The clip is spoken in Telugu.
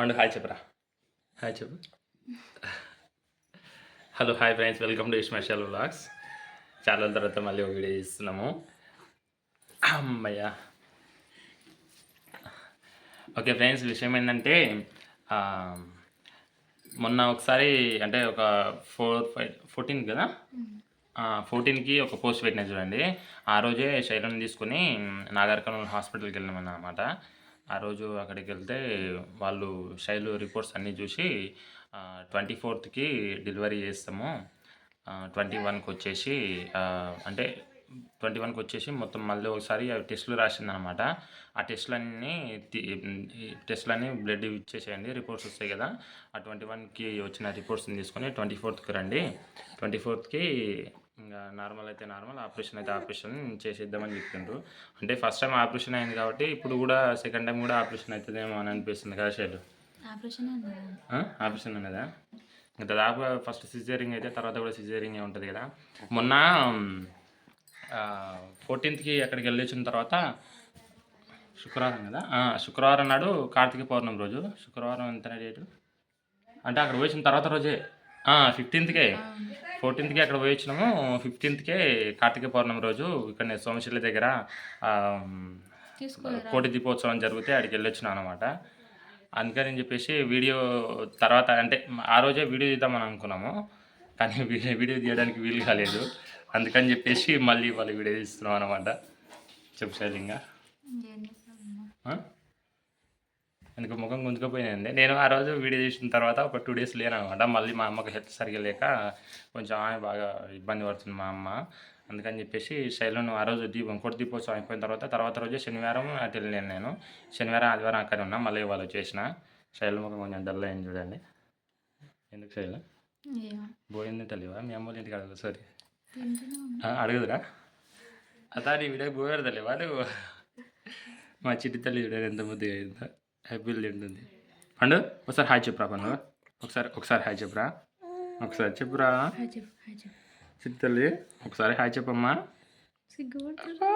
పండు హాయ్ చెప్పరా. హాయ్ చెప్పు. Hello hi friends welcome to ఇస్మాషల్ vlogs. చాలా తర్వాత మళ్ళీ ఒక వీడియో ఇస్తున్నాము అమ్మయ్యా. ఓకే ఫ్రెండ్స్ విషయం ఏంటంటే మొన్న ఒకసారి అంటే ఒక ఫోర్ ఫైవ్ ఫోర్టీన్ కదా? ఫోర్టీన్కి ఒక పోస్ట్ పెట్టిన చూడండి. ఆ రోజే శైలం తీసుకుని నాగర్కర్నూలు హాస్పిటల్కి వెళ్ళినాం అన్నమాట ఆ రోజు అక్కడికి వెళ్తే వాళ్ళు శైలు రిపోర్ట్స్ అన్నీ చూసి ట్వంటీ ఫోర్త్కి డెలివరీ చేస్తాము. ట్వంటీ వన్కి వచ్చేసి అంటే ట్వంటీ వన్కి వచ్చేసి మొత్తం మళ్ళీ ఒకసారి అవి టెస్టులు రాసిందనమాట ఆ టెస్టులన్నీ టెస్టులన్నీ బ్లడ్ ఇచ్చేసేయండి రిపోర్ట్స్ వస్తాయి కదా. ఆ ట్వంటీ వన్కి వచ్చిన రిపోర్ట్స్ని తీసుకొని ట్వంటీ ఫోర్త్కి రండి. ట్వంటీ ఫోర్త్కి ఇంకా నార్మల్ అయితే నార్మల్ ఆపరేషన్ అయితే ఆపరేషన్ చేసేద్దామని చెప్పిండ్రు అంటే ఫస్ట్ టైం ఆపరేషన్ అయింది కాబట్టి ఇప్పుడు కూడా సెకండ్ టైం కూడా ఆపరేషన్ అవుతుందేమో అని అనిపిస్తుంది కదా శైలు. ఆపరేషన్ ఉన్నదా ఇంకా దాదాపు ఫస్ట్ సిజేరింగ్ అయితే తర్వాత కూడా సిజేరింగ్ ఉంటుంది కదా. మొన్న ఫోర్టీన్త్కి అక్కడికి వెళ్ళి వచ్చిన తర్వాత శుక్రవారం కదా? శుక్రవారం నాడు కార్తీక పౌర్ణమి రోజు. శుక్రవారం ఎంత డేటు అంటే అక్కడ వచ్చిన తర్వాత రోజే. ఫిఫ్టీన్త్కే ఫోర్టీన్త్కి అక్కడ పోయి వచ్చినాము ఫిఫ్టీన్త్కే కార్తీక పౌర్ణమి రోజు ఇక్కడ సోమశిల దగ్గర కోటి దీపోత్సవం జరిగితే అక్కడికి వెళ్ళొచ్చినాం అనమాట అందుకని చెప్పేసి వీడియో తర్వాత అంటే ఆ రోజే వీడియో తీద్దామని అనుకున్నాము. కానీ వీడియో వీడియో తీయడానికి వీలు కాలేదు. అందుకని చెప్పేసి మళ్ళీ వాళ్ళు వీడియో తీస్తున్నాం అనమాట చెప్పు శైలింగా. ఎందుకు ముఖం గుంజుకపోయింది నేను ఆ రోజు వీడియో చేసిన తర్వాత ఒక టూ డేస్ లేను అనమాట. మళ్ళీ మా అమ్మకి హెల్త్ సరిగ్గా లేక కొంచెం ఆమె బాగా ఇబ్బంది పడుతుంది మా అమ్మ. అందుకని చెప్పేసి శైలను ఆ రోజు దీపం కొట్టి దీపోత్సవం అయిపోయిన తర్వాత తర్వాత రోజే శనివారం అటు వెళ్ళాను నేను. శనివారం ఆదివారం అక్కడే ఉన్నా మళ్ళీ వాళ్ళు చేసిన శైల ముఖం కొంచెం డల్ అయింది చూడండి. ఎందుకు శైల? పోయింది తెలియవా మీ అమ్మ ఇంటికి అడగదు సారీ అడుగుదురా? అతా నీ వీడియో పోయారు తెలియవా నువ్వు మా చిట్టి తల్లి చూడండి ఎంత ముద్దుగా అయిందో. హ్యాపీ తింటుంది పండు ఒకసారి హాయ్ చెప్పురా పండు. ఒకసారి ఒకసారి హాయ్ చెప్పురా. ఒకసారి చెప్పురా. తల్లి ఒకసారి హాయ్ చెప్పమ్మా. సిగ్గుపడుతున్నా